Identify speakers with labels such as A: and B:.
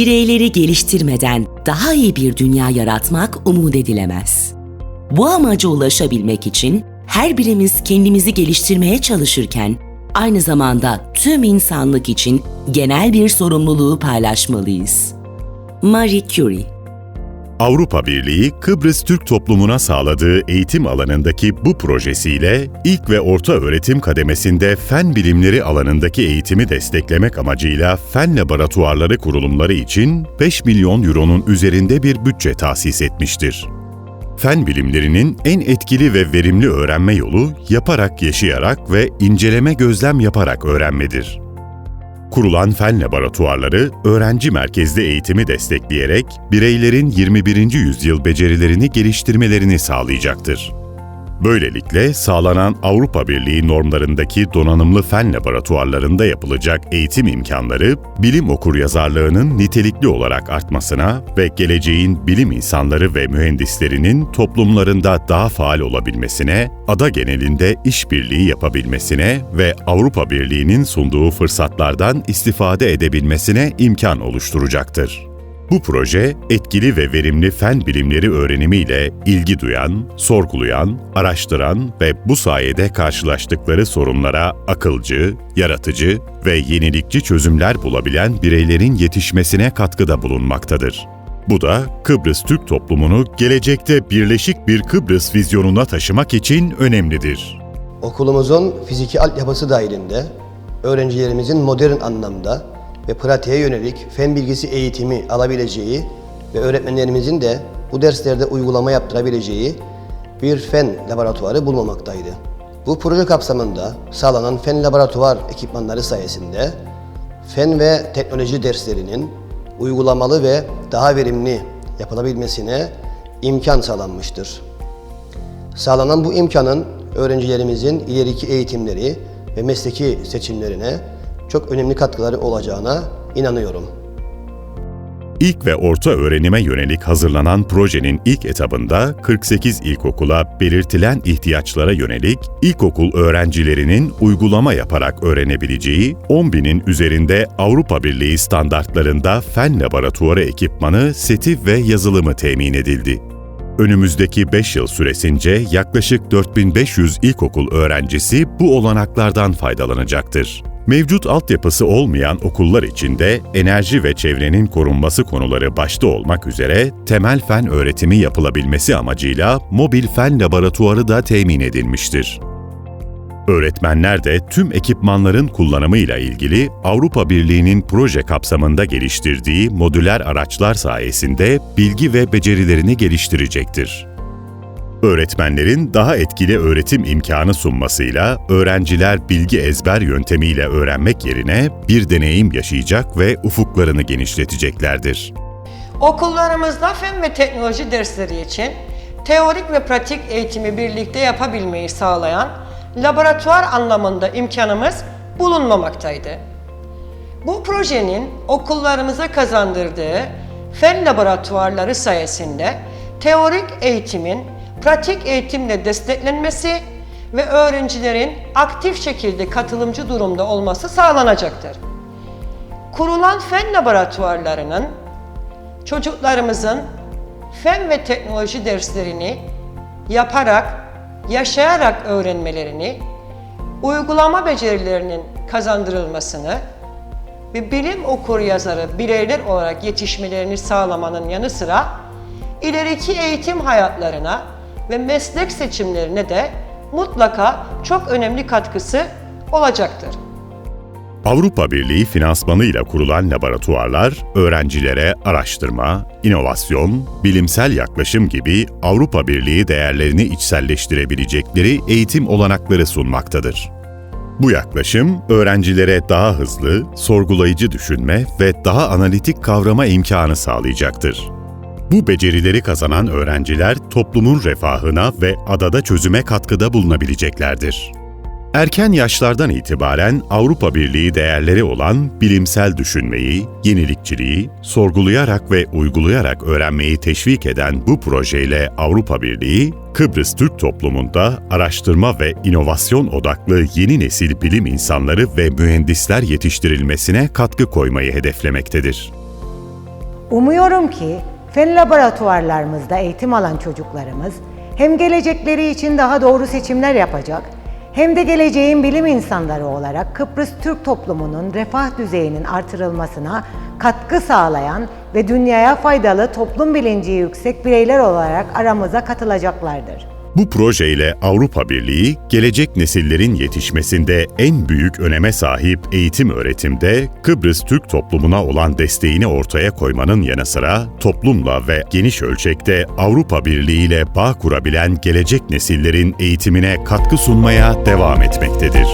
A: bireyleri geliştirmeden daha iyi bir dünya yaratmak umut edilemez. Bu amaca ulaşabilmek için her birimiz kendimizi geliştirmeye çalışırken aynı zamanda tüm insanlık için genel bir sorumluluğu paylaşmalıyız. Marie Curie
B: Avrupa Birliği, Kıbrıs Türk toplumuna sağladığı eğitim alanındaki bu projesiyle ilk ve orta öğretim kademesinde fen bilimleri alanındaki eğitimi desteklemek amacıyla fen laboratuvarları kurulumları için 5 milyon euronun üzerinde bir bütçe tahsis etmiştir. Fen bilimlerinin en etkili ve verimli öğrenme yolu yaparak yaşayarak ve inceleme gözlem yaparak öğrenmedir. Kurulan fen laboratuvarları, öğrenci merkezli eğitimi destekleyerek bireylerin 21. yüzyıl becerilerini geliştirmelerini sağlayacaktır. Böylelikle sağlanan Avrupa Birliği normlarındaki donanımlı fen laboratuvarlarında yapılacak eğitim imkanları, bilim okuryazarlığının nitelikli olarak artmasına ve geleceğin bilim insanları ve mühendislerinin toplumlarında daha faal olabilmesine, ada genelinde işbirliği yapabilmesine ve Avrupa Birliği'nin sunduğu fırsatlardan istifade edebilmesine imkan oluşturacaktır. Bu proje, etkili ve verimli fen bilimleri öğrenimiyle ilgi duyan, sorgulayan, araştıran ve bu sayede karşılaştıkları sorunlara akılcı, yaratıcı ve yenilikçi çözümler bulabilen bireylerin yetişmesine katkıda bulunmaktadır. Bu da Kıbrıs Türk toplumunu gelecekte birleşik bir Kıbrıs vizyonuna taşımak için önemlidir.
C: Okulumuzun fiziki altyapısı dahilinde öğrencilerimizin modern anlamda ve pratiğe yönelik fen bilgisi eğitimi alabileceği ve öğretmenlerimizin de bu derslerde uygulama yaptırabileceği bir fen laboratuvarı bulmamaktaydı. Bu proje kapsamında sağlanan fen laboratuvar ekipmanları sayesinde fen ve teknoloji derslerinin uygulamalı ve daha verimli yapılabilmesine imkan sağlanmıştır. Sağlanan bu imkanın öğrencilerimizin ileriki eğitimleri ve mesleki seçimlerine çok önemli katkıları olacağına inanıyorum.
B: İlk ve orta öğrenime yönelik hazırlanan projenin ilk etabında 48 ilkokula belirtilen ihtiyaçlara yönelik ilkokul öğrencilerinin uygulama yaparak öğrenebileceği 10 binin üzerinde Avrupa Birliği standartlarında fen laboratuvarı ekipmanı, seti ve yazılımı temin edildi. Önümüzdeki 5 yıl süresince yaklaşık 4500 ilkokul öğrencisi bu olanaklardan faydalanacaktır. Mevcut altyapısı olmayan okullar içinde enerji ve çevrenin korunması konuları başta olmak üzere temel fen öğretimi yapılabilmesi amacıyla mobil fen laboratuvarı da temin edilmiştir. Öğretmenler de tüm ekipmanların kullanımıyla ilgili Avrupa Birliği'nin proje kapsamında geliştirdiği modüler araçlar sayesinde bilgi ve becerilerini geliştirecektir. Öğretmenlerin daha etkili öğretim imkanı sunmasıyla öğrenciler bilgi ezber yöntemiyle öğrenmek yerine bir deneyim yaşayacak ve ufuklarını genişleteceklerdir.
D: Okullarımızda fen ve teknoloji dersleri için teorik ve pratik eğitimi birlikte yapabilmeyi sağlayan laboratuvar anlamında imkanımız bulunmamaktaydı. Bu projenin okullarımıza kazandırdığı fen laboratuvarları sayesinde teorik eğitimin pratik eğitimle desteklenmesi ve öğrencilerin aktif şekilde katılımcı durumda olması sağlanacaktır. Kurulan fen laboratuvarlarının çocuklarımızın fen ve teknoloji derslerini yaparak, yaşayarak öğrenmelerini, uygulama becerilerinin kazandırılmasını ve bilim okur yazarı bireyler olarak yetişmelerini sağlamanın yanı sıra ileriki eğitim hayatlarına ve meslek seçimlerine de mutlaka çok önemli katkısı olacaktır.
B: Avrupa Birliği finansmanıyla kurulan laboratuvarlar, öğrencilere araştırma, inovasyon, bilimsel yaklaşım gibi Avrupa Birliği değerlerini içselleştirebilecekleri eğitim olanakları sunmaktadır. Bu yaklaşım, öğrencilere daha hızlı, sorgulayıcı düşünme ve daha analitik kavrama imkanı sağlayacaktır. Bu becerileri kazanan öğrenciler toplumun refahına ve adada çözüme katkıda bulunabileceklerdir. Erken yaşlardan itibaren Avrupa Birliği değerleri olan bilimsel düşünmeyi, yenilikçiliği, sorgulayarak ve uygulayarak öğrenmeyi teşvik eden bu projeyle Avrupa Birliği, Kıbrıs Türk toplumunda araştırma ve inovasyon odaklı yeni nesil bilim insanları ve mühendisler yetiştirilmesine katkı koymayı hedeflemektedir.
E: Umuyorum ki fen laboratuvarlarımızda eğitim alan çocuklarımız hem gelecekleri için daha doğru seçimler yapacak hem de geleceğin bilim insanları olarak Kıbrıs Türk toplumunun refah düzeyinin artırılmasına katkı sağlayan ve dünyaya faydalı toplum bilinci yüksek bireyler olarak aramıza katılacaklardır.
B: Bu projeyle Avrupa Birliği, gelecek nesillerin yetişmesinde en büyük öneme sahip eğitim öğretimde Kıbrıs Türk toplumuna olan desteğini ortaya koymanın yanı sıra toplumla ve geniş ölçekte Avrupa Birliği ile bağ kurabilen gelecek nesillerin eğitimine katkı sunmaya devam etmektedir.